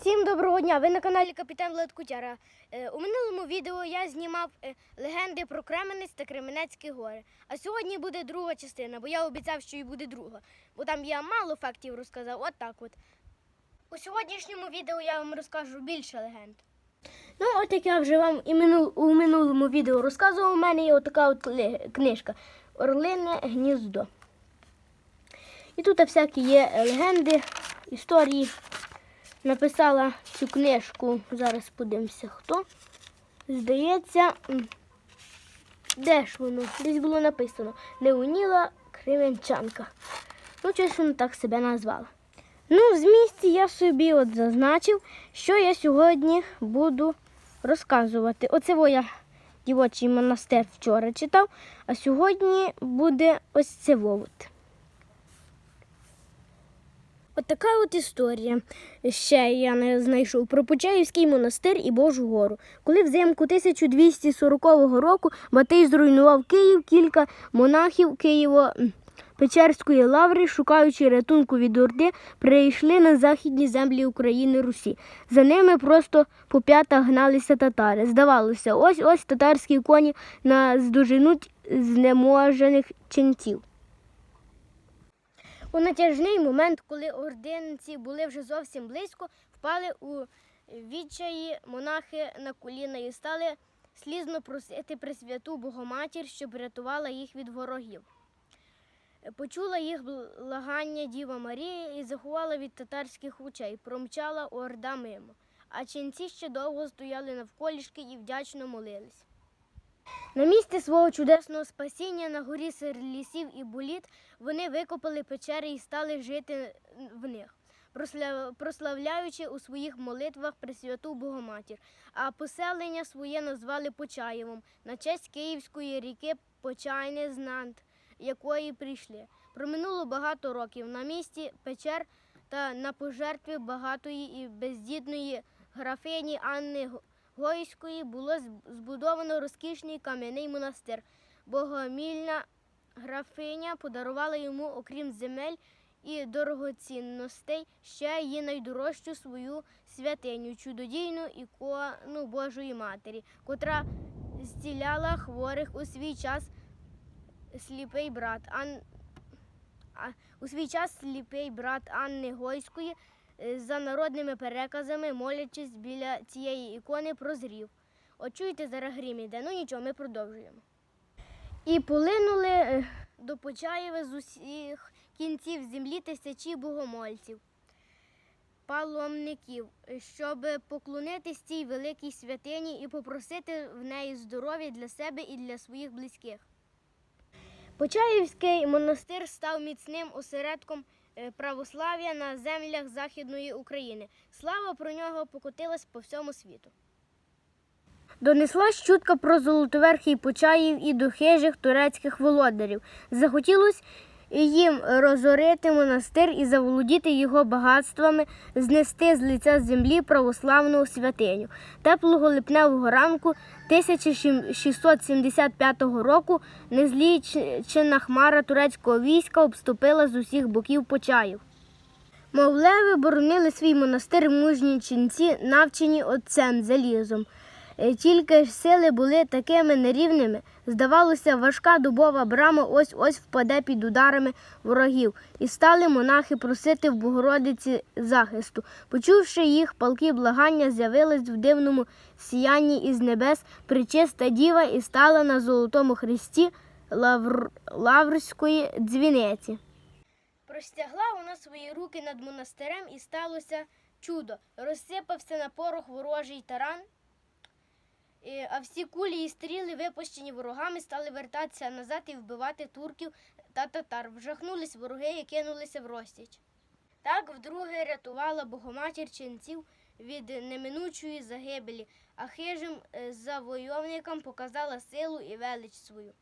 Всім доброго дня! Ви на каналі Капітан Влад. Е, У минулому відео я знімав е, легенди про Кременець та Кременецькі гори. А сьогодні буде друга частина, бо я обіцяв, що і буде друга. Бо там я мало фактів розказав, от так от. У сьогоднішньому відео я вам розкажу більше легенд. Ну, от як я вже вам і минул, у минулому відео розказував, у мене є отака от книжка Орлине гніздо. І тут всякі є легенди, історії написала цю книжку. Зараз подивимося, хто. Здається, де ж воно? Десь було написано Леоніла Кременчанка. Ну, щось вона так себе назвала. Ну, в змісті я собі от зазначив, що я сьогодні буду розказувати. Оце я дівочий монастир вчора читав, а сьогодні буде ось це вовод. От така от історія. Ще я не знайшов про Почаївський монастир і Божу гору. Коли взимку 1240 року Батий зруйнував Київ, кілька монахів Києво. Печерської лаври, шукаючи рятунку від Орди, прийшли на західні землі України Русі. За ними просто по п'ятах гналися татари. Здавалося, ось ось татарські коні наздоженуть знеможених ченців. У натяжний момент, коли ординці були вже зовсім близько, впали у відчаї монахи на коліна і стали слізно просити Пресвяту Богоматір, щоб рятувала їх від ворогів. Почула їх благання Діва Марія і заховала від татарських очей, промчала орда мимо. А ченці ще довго стояли навколішки і вдячно молились. На місці свого чудесного спасіння на горі серед лісів і боліт вони викопали печери і стали жити в них, прославляючи у своїх молитвах Пресвяту Богоматір, а поселення своє назвали Почаєвом на честь Київської ріки Почайне знант, якої прийшли. Проминуло багато років на місці печер та на пожертві багатої і бездітної графині Анни Го- Гойської було збудовано розкішний кам'яний монастир. Богомільна графиня подарувала йому, окрім земель і дорогоцінностей, ще її найдорожчу свою святиню, чудодійну ікону Божої Матері, котра зціляла хворих у свій час сліпий брат Ан... у свій час сліпий брат Анни Гойської за народними переказами, молячись біля цієї ікони, прозрів. От чуєте, зараз грім іде. Ну нічого, ми продовжуємо. І полинули е, до Почаєва з усіх кінців землі тисячі богомольців, паломників, е, щоб поклонитись цій великій святині і попросити в неї здоров'я для себе і для своїх близьких. Почаївський монастир став міцним осередком е, православ'я на землях Західної України. Слава про нього покотилась по всьому світу. Донеслась чутка про золотоверхий Почаїв і до хижих турецьких володарів. Захотілось їм розорити монастир і заволодіти його багатствами, знести з лиця землі православну святиню. Теплого липневого ранку 1675 року незлічена хмара турецького війська обступила з усіх боків Почаїв. Мовлеви боронили свій монастир мужні ченці, навчені отцем залізом. Е, Тільки ж сили були такими нерівними. Здавалося, важка дубова брама ось ось впаде під ударами ворогів, і стали монахи просити в Богородиці захисту. Почувши їх, палки благання з'явились в дивному сіянні із небес причиста діва і стала на золотому хресті Лавр... Лаврської дзвіниці. Простягла вона свої руки над монастирем і сталося чудо. Розсипався на порох ворожий таран, а всі кулі і стріли, випущені ворогами, стали вертатися назад і вбивати турків та татар. Вжахнулись вороги і кинулися в розтіч. Так вдруге рятувала Богоматір ченців від неминучої загибелі, а хижим е, завойовникам показала силу і велич свою.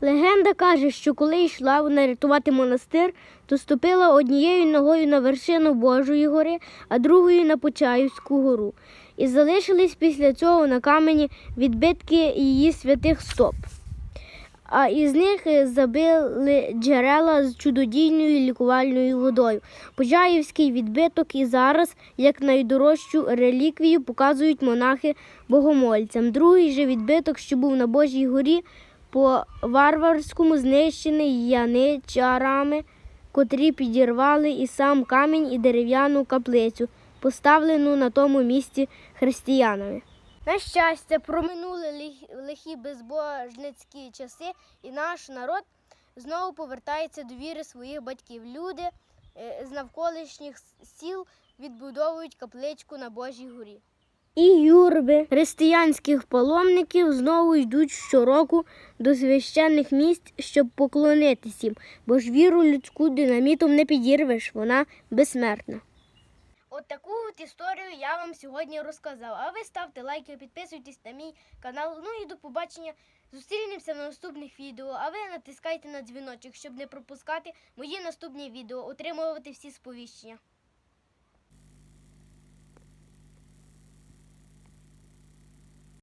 Легенда каже, що коли йшла вона рятувати монастир, то ступила однією ногою на вершину Божої гори, а другою на Почаївську гору. І залишились після цього на камені відбитки її святих стоп. а із них забили джерела з чудодійною лікувальною водою. Почаївський відбиток і зараз, як найдорожчу реліквію, показують монахи богомольцям. Другий же відбиток, що був на Божій горі, по варварському знищений яничарами, котрі підірвали і сам камінь, і дерев'яну каплицю, поставлену на тому місці християнами. На щастя, проминули лихі безбожницькі часи, і наш народ знову повертається до віри своїх батьків. Люди е, з навколишніх сіл відбудовують капличку на Божій горі. І юрби християнських паломників знову йдуть щороку до священних місць, щоб поклонитись їм, бо ж віру людську динамітом не підірвеш, вона безсмертна. От таку от історію я вам сьогодні розказав. А ви ставте лайки, підписуйтесь на мій канал. Ну і до побачення. Зустрінемося в наступних відео. А ви натискайте на дзвіночок, щоб не пропускати мої наступні відео, отримувати всі сповіщення.